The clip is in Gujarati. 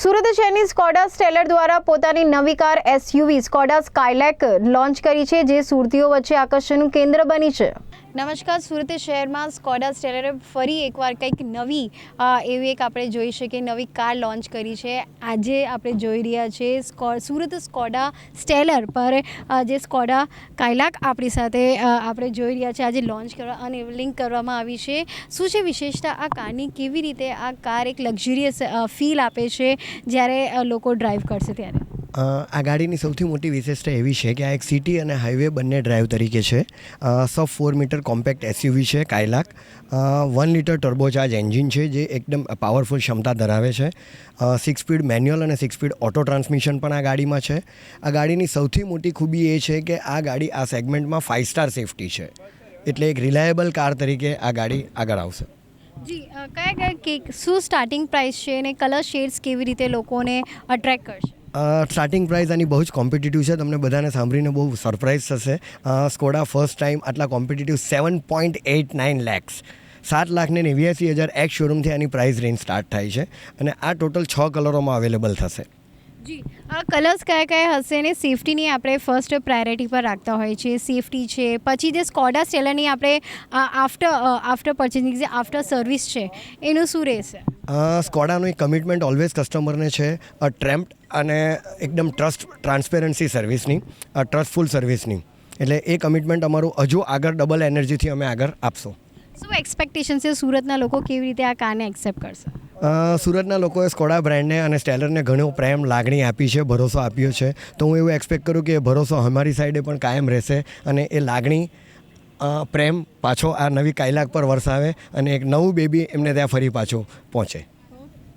સુરત શહેરની સ્કોડા સ્ટેલર દ્વારા પોતાની નવી car SUV Skoda Kylaq launch કરી છે, જે સુરતીઓ વચ્ચે આકર્ષણનું કેન્દ્ર બની છે. નમસ્કાર, સુરત શહેરમાં સ્કોડા સ્ટેલરે ફરી એકવાર કંઈક નવી એવી એક આપણે જોઈ શકીએ, નવી કાર લોન્ચ કરી છે. આજે આપણે જોઈ રહ્યા છીએ સ્કો સુરત સ્કોડા સ્ટેલર પર જે સ્કોડા કાયલાક આપણી સાથે આપણે જોઈ રહ્યા છીએ આજે લોન્ચ કરવા અનએવલિંગ કરવામાં આવી છે. શું છે વિશેષતા? આ કારની કેવી રીતે આ કાર એક લક્ઝરિયસ ફીલ આપે છે જ્યારે લોકો ડ્રાઈવ કરશે ત્યારે? આ ગાડીની સૌથી મોટી વિશેષતા એવી છે કે આ એક સિટી અને હાઈવે બંને ડ્રાઈવ તરીકે છે. Sub four metre compact SUV છે, Kylaq. One litre turbocharge engine છે, જે એકદમ પાવરફુલ ક્ષમતા ધરાવે છે. સિક્સ સ્પીડ મેન્યુઅલ અને સિક્સ સ્પીડ ઓટો ટ્રાન્સમિશન પણ આ ગાડીમાં છે. આ ગાડીની સૌથી મોટી ખૂબી એ છે કે આ ગાડી આ સેગમેન્ટમાં ફાઇવ સ્ટાર સેફટી છે. એટલે એક રિલાયેબલ કાર તરીકે આ ગાડી આગળ આવશે. જી કયા કયા કેક શું સ્ટાર્ટિંગ પ્રાઇસ છે અને કલર શેડ્સ કેવી રીતે લોકોને અટ્રેક્ટ કરશે? સ્ટાર્ટિંગ પ્રાઇસ આની બહુ જ કોમ્પિટિટિવ છે. તમને બધાને સાંભળીને બહુ સરપ્રાઇઝ થશે. સ્કોડા ફર્સ્ટ ટાઈમ આટલા competitive seven point eight nine lakhs સાત લાખને નેવ્યાસી હજાર એક શોરૂમથી આની પ્રાઇસ રેન્જ સ્ટાર્ટ થાય છે. અને આ ટોટલ છ કલરોમાં અવેલેબલ થશે. જી, આ કલર્સ કયા કયા હશે અને સેફટીની આપણે ફર્સ્ટ પ્રાયોરિટી પર રાખતા હોય છે સેફટી છે, પછી જે સ્કોડા સ્ટેલરની આપણે આફ્ટર આફ્ટર પર્ચેસિંગ જે આફ્ટર સર્વિસ છે, એનું શું રહેશે? સ્કોડાનું એક કમિટમેન્ટ ઓલવેઝ કસ્ટમરને છે ટ્રેમ્પ અને એકદમ ટ્રસ્ટ ટ્રાન્સપેરન્સી સર્વિસની ટ્રસ્ટફુલ સર્વિસની એટલે એ કમિટમેન્ટ અમારું હજુ આગળ ડબલ એનર્જીથી અમે આગળ આપશું. શું એક્સપેક્ટેશન છે સુરતના લોકો કેવી રીતે આ કારને એક્સેપ્ટ કરશે? સુરતના લોકોએ સ્કોડા બ્રાન્ડને અને સ્ટેલરને ઘણો પ્રેમ લાગણી આપી છે ભરોસો આપ્યો છે. તો હું એવું એક્સપેક્ટ કરું કે એ ભરોસો અમારી સાઈડે પણ કાયમ રહેશે અને એ લાગણી પ્રેમ પાછો આ નવી કાયલાક પર વરસાવે અને એક નવું બેબી એમને ત્યાં ફરી પાછું પહોંચે.